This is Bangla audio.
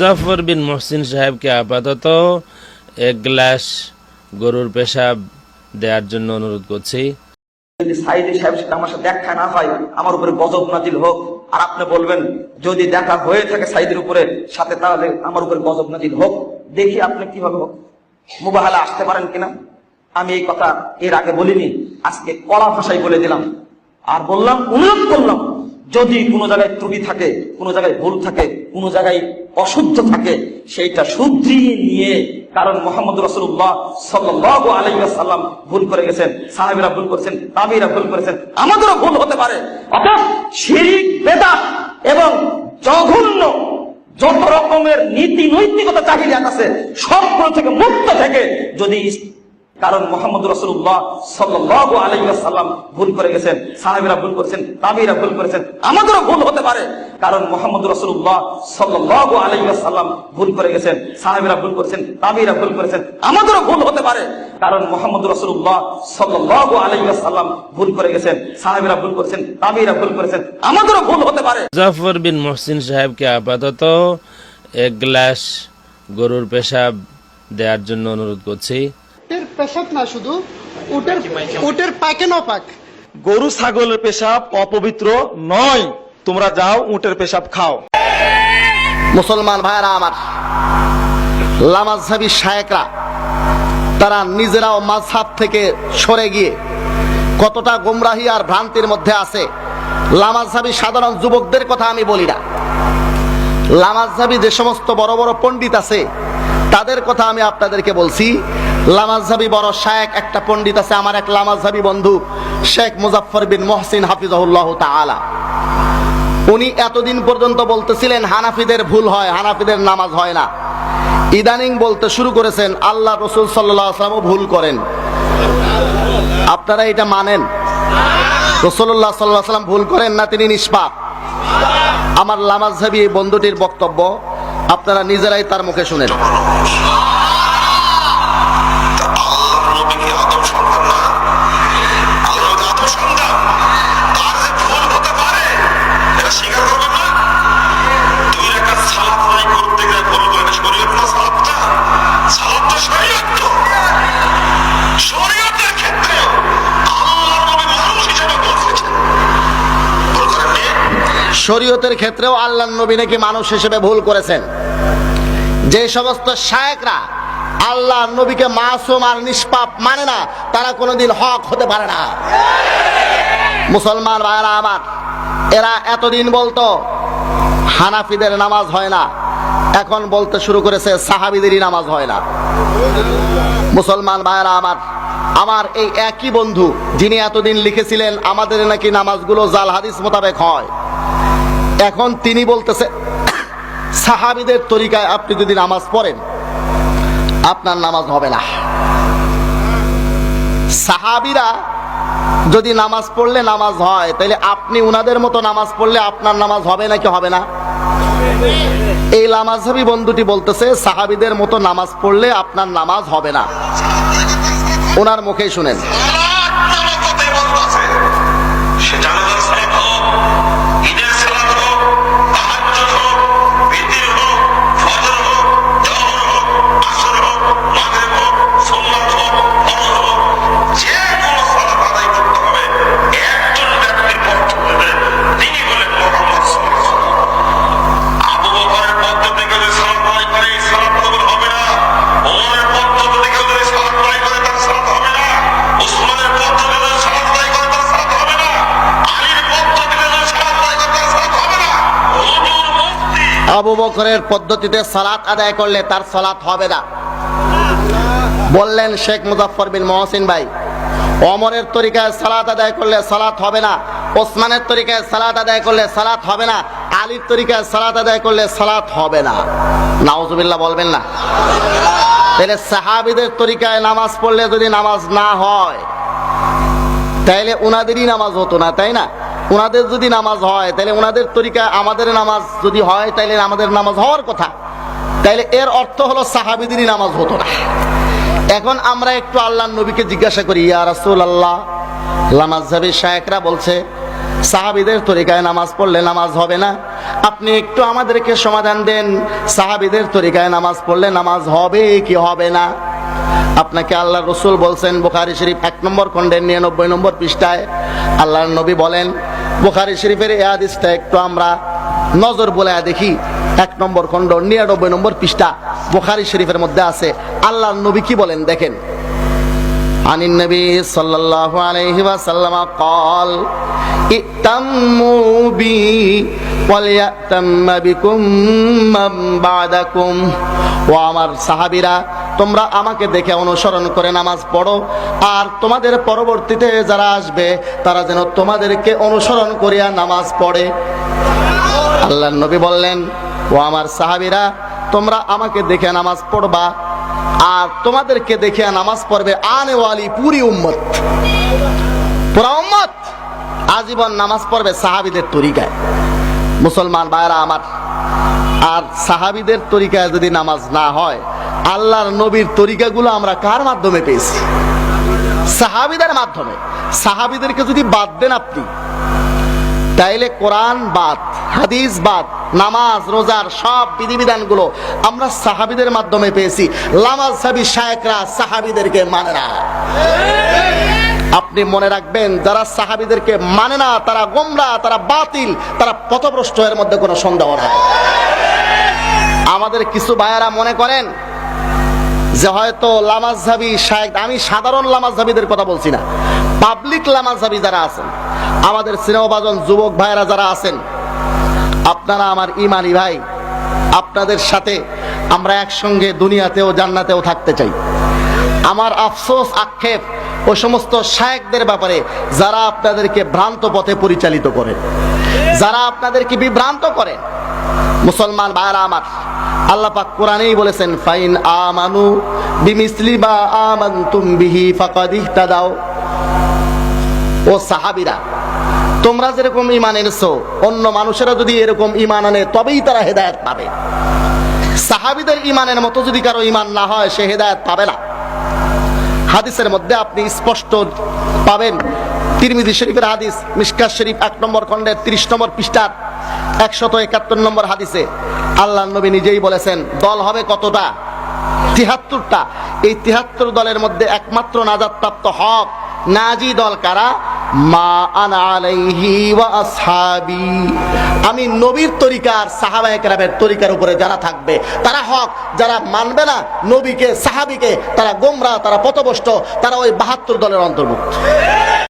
জাফর বিন মহসিন সাহেবকে আপাতত এক গ্লাস গরুর পেশাব দেওয়ার জন্য অনুরোধ করছি। যদি সাইদি সাহেব সাথে আমার সাথে দেখা না হয়, আমার উপরে গজব নাজিল হোক, আর আপনি বলবেন, যদি দেখা হয়ে থাকে সাইদের উপরে, সাথে তাহলে আমার উপরে গজব নাজিল হোক। দেখি আপনি কীভাবে হোক। মুবাহালা আসতে পারেন কিনা? আমি এই কথা এর আগে বলিনি, আজকে কড়া ভাষায় বলে দিলাম। আর বললাম, অনুরোধ করলাম যদি কোনো জায়গায় ত্রুটি থাকে, কোনো জায়গায় ভুল থাকে, কোনো জায়গায় অশুদ্ধ থাকে, সেইটা শুদ্ধিয়ে নিয়ে কারণ মোহাম্মদ রসুল্লাহ সাল্লাহ আলাইসাল্লাম ভুল করে গেছেন, সাহেবেরা ভুল করেছেন, তাবিরা ভুল করেছেন, আমাদেরও ভুল হতে পারে। অর্থাৎ শিরিক বেদা এবং জঘন্য যত রকমের নীতি নৈতিকতা চাহিদা আছে, সবগুলো থেকে মুক্ত থেকে যদি কারণ মোহাম্মদ রসুল্লাহ সাল্লাহ আলাইসাল্লাম ভুল করে গেছেন, সাহেবেরা ভুল করেছেন, তাবিরা ভুল করেছেন। আমাদেরও ভুল হতে পারে। কারণ মোহাম্মদ রসুল্লাহ সাল্লাহ আলাইসাল্লাম ভুল করে গেছেন, সাহেবেরা ভুল করেছেন, তাবিরা ভুল করেছেন। আমাদেরও ভুল হতে পারে। কারণ মোহাম্মদ রসুল্লাহ সাল্লাহ আলাইসাল্লাম ভুল করে গেছেন, সাহেবেরা ভুল করেছেন, তাবিরা ভুল করেছেন। আমাদেরও ভুল হতে পারে। জাফর বিন মহসিন সাহেবকে আপাতত এক গ্লাস গরুর পেশাব দেওয়ার জন্য অনুরোধ করছি। উটের পেশাব না শুধু উটের উটের পায়খানাও পাক। গরু ছাগলের পেশাব অপবিত্র নয়। তোমরা যাও উটের পেশাব খাও। মুসলমান ভাইরা আমার লামাজহাবি শায়েকরা তারা নিজেরাও মাঝহাব থেকে সরে গিয়ে কতটা গোমরাহি আর ভ্রান্তির মধ্যে আছে লামাজহাবি সাধারণ যুবকদের কথা আমি বলি না। লামাজহাবি যে সমস্ত বড় বড় পণ্ডিত আছে তাদের কথা আমি আপনাদেরকে বলছি। লামাজহাবি বড় শেখ একটা পণ্ডিত আছে, আমার এক লামাজহাবি বন্ধু, শেখ মুজাফর বিন মহসিন হাফিজাহুল্লাহ তাআলা। উনি এতদিন পর্যন্ত বলতেছিলেন, হানাফিদের ভুল হয়, হানাফিদের নামাজ হয় না। ইদানিং বলতে শুরু করেছেন, আল্লাহ রসুল সাল্লামও ভুল করেন। আপনারা এটা মানেন? রসুল্লাহ সাল্লাহ সাল্লাম ভুল করেন না তিনি নিষ্পাপ? আমার লামাজহাবি বন্ধুটির বক্তব্য, আপনারা নিজেরাই তার মুখে শুনেন। শরীয়তের ক্ষেত্রেও আল্লাহ নবী নাকি মানুষ হিসেবে ভুল করেছেন। যে সমস্ত শায়েকরা আল্লাহ নবীকে মাসুম আর নিষ্পাপ মানে না, তারা কোনোদিন হক হতে পারে না। মুসলমান ভাইরা আমার, এরা এতদিন বলতো, হানাফিদের নামাজ হয় না। এখন বলতে শুরু করেছে, সাহাবিদেরই নামাজ হয় না। মুসলমান ভাইরা আমার আমার এই একই বন্ধু, যিনি এতদিন লিখেছিলেন, আমাদের নাকি নামাজগুলো জাল হাদিস মোতাবেক হয়। এখন তিনি বলতেছে, সাহাবিদের তরিকায় আপনি যদি নামাজ পড়েন, আপনার নামাজ হবে না। সাহাবিরা যদি নামাজ পড়লে নামাজ হয় তাহলে আপনি উনাদের মতো নামাজ পড়লে আপনার নামাজ হবে নাকি হবে না? এই লামাজহাবি বন্ধুটি বলতেছে, সাহাবিদের মতো নামাজ পড়লে আপনার নামাজ হবে না। ওনার মুখেই শুনেন। আবু বকরের পদ্ধতিতে সালাত আদায় করলে তার সালাত হবে না। বললেন শেখ মুজাফর বিন মহসিন ভাই, অমরের তরিকায় সালাত আদায় করলে সালাত হবে না, ওসমানের তরিকায় সালাত আদায় করলে সালাত হবে না, আলীর তরিকায় সালাত আদায় করলে সালাত হবে না। নাউজুবিল্লাহ বলবেন না। তাহলে সাহাবিদের তরিকায় নামাজ পড়লে যদি নামাজ না হয়, তাইলে ওনাদেরই নামাজ হতো না, তাই না? ওনাদের যদি নামাজ হয় তাহলে ওনাদের তরিকা আমাদের নামাজ যদি হয় তাহলে আমাদের নামাজ হওয়ার কথা। তাইলে এর অর্থ হলো সাহাবিদেরই নামাজ হতো না। এখন আমরা একটু আল্লাহ নবীকে জিজ্ঞাসা করি, ইয়া রাসূল আল্লাহ লামাজহাবি শায়েকরা বলছে, সাহাবিদের তরিকায় নামাজ পড়লে নামাজ হবে না। আপনি একটু আমাদেরকে সমাধান দেন। সাহাবিদের তরিকায় নামাজ পড়লে নামাজ হবে কি হবে না? আপনাকে আল্লাহ রসুল বলছেন, বুখারি শরীফ এক নম্বর খণ্ডের নিরানব্বই নম্বর পৃষ্ঠায় আল্লাহর নবী বলেন বুখারি শরীফের এ হাদিসটা একটু আমরা নজর বলে দেখি এক নম্বর খণ্ড নিরানব্বই নম্বর পৃষ্ঠা বুখারি শরীফের মধ্যে আছে আল্লাহর নবী কি বলেন দেখেন عن النبي صلى الله عليه وسلم قال ائتموا بي وليأتم بكم من بعدكم ও আমার সাহাবীরা তোমরা আমাকে দেখে অনুসরণ করে নামাজ পড়ো। আর তোমাদের পরবর্তীতে যারা আসবে, তারা যেন তোমাদেরকে অনুসরণ করিয়া নামাজ পড়ে। আল্লাহ নবী বললেন, ও আমার সাহাবীরা, তোমরা আমাকে দেখে নামাজ পড়বা। আর তোমাদেরকে দেখে নামাজ পড়বে আনেওয়ালি পুরি উম্মত। পুরা উম্মত। আজীবন নামাজ পড়বে সাহাবিদের তরিকায়। মুসলমান ভাইরা আমার, আর সাহাবিদের তরিকায় যদি নামাজ না হয় আল্লাহর নবীর তরিকাগুলো আমরা কার মাধ্যমে পেয়েছি? সাহাবিদের মাধ্যমে। সাহাবিদেরকে যদি বাদ দেন আপনি, তাইলে কোরআন বাদ, হাদিস বাদ, নামাজ রোজার সব বিধিবিধানগুলো আমরা সাহাবিদের মাধ্যমে পেয়েছি। লামাজ সাবি শায়করা সাহাবিদেরকে মানে না। আপনি মনে রাখবেন, যারা সাহাবিদেরকে মানে না, তারা গোমরা, তারা বাতিল, তারা পথভ্রষ্ট, এর মধ্যে কোনো সন্দেহ নাই। আমাদের কিছু ভাইয়ারা মনে করেন যে হয়তো লামাজহাবি শায়েক আমি সাধারণ লামাজহাবিদের কথা বলছি না। পাবলিক লামাজহাবি যারা আছেন, আমাদের স্নেহভাজন যুবক ভাইয়েরা যারা আছেন, আপনারা আমার ইমানি ভাই, আপনাদের সাথে আমরা একসঙ্গে দুনিয়াতেও জান্নাতেও থাকতে চাই। আমার আফসোস, আক্ষেপ ও সমস্ত শায়েকদের ব্যাপারে যারা আপনাদেরকে ভ্রান্ত পথে পরিচালিত করে যারা আপনাদেরকে বিভ্রান্ত করে মুসলমান ভাইরা আমার, আল্লাহ পাক কোরআনেই বলেছেন, ফাইন আমানু বিমিসলি বা আমানতুম বিহি ফাকাদ ইহতাদাও ও সাহাবীরা, তোমরা যেরকম ঈমান এনেছো, অন্য মানুষেরা যদি এরকম ইমান আনে, তবেই তারা হেদায়েত পাবে। সাহাবীদের ঈমানের মতো যদি কারও ইমান না হয়, সে হেদায়েত পাবে না। হাদিসের মধ্যে আপনি স্পষ্ট পাবেন, তিরমিজি শরীফের হাদিস, মিশকাত শরীফ এক নম্বর খণ্ডের তিরিশ নম্বর পৃষ্ঠার একশত একাত্তর নম্বর হাদিসে আল্লাহ নবী নিজেই বলেছেন, দল হবে কতটা? তিহাত্তরটা। এই তিহাত্তর দলের মধ্যে একমাত্র নাজাদপ্রাপ্ত হক, নাজি দল কারা? মা আনা ওয়া আসহাবি। আমি নবীর তরিকার, সাহাবায়ে কেরামের তরিকার উপরে যারা থাকবে, তারা হক। যারা মানবে না, নবীকে, সাহাবীকে, তারা গোমরা, তারা পথভ্রষ্ট, তারা ওই বাহাত্তর দলের অন্তর্ভুক্ত।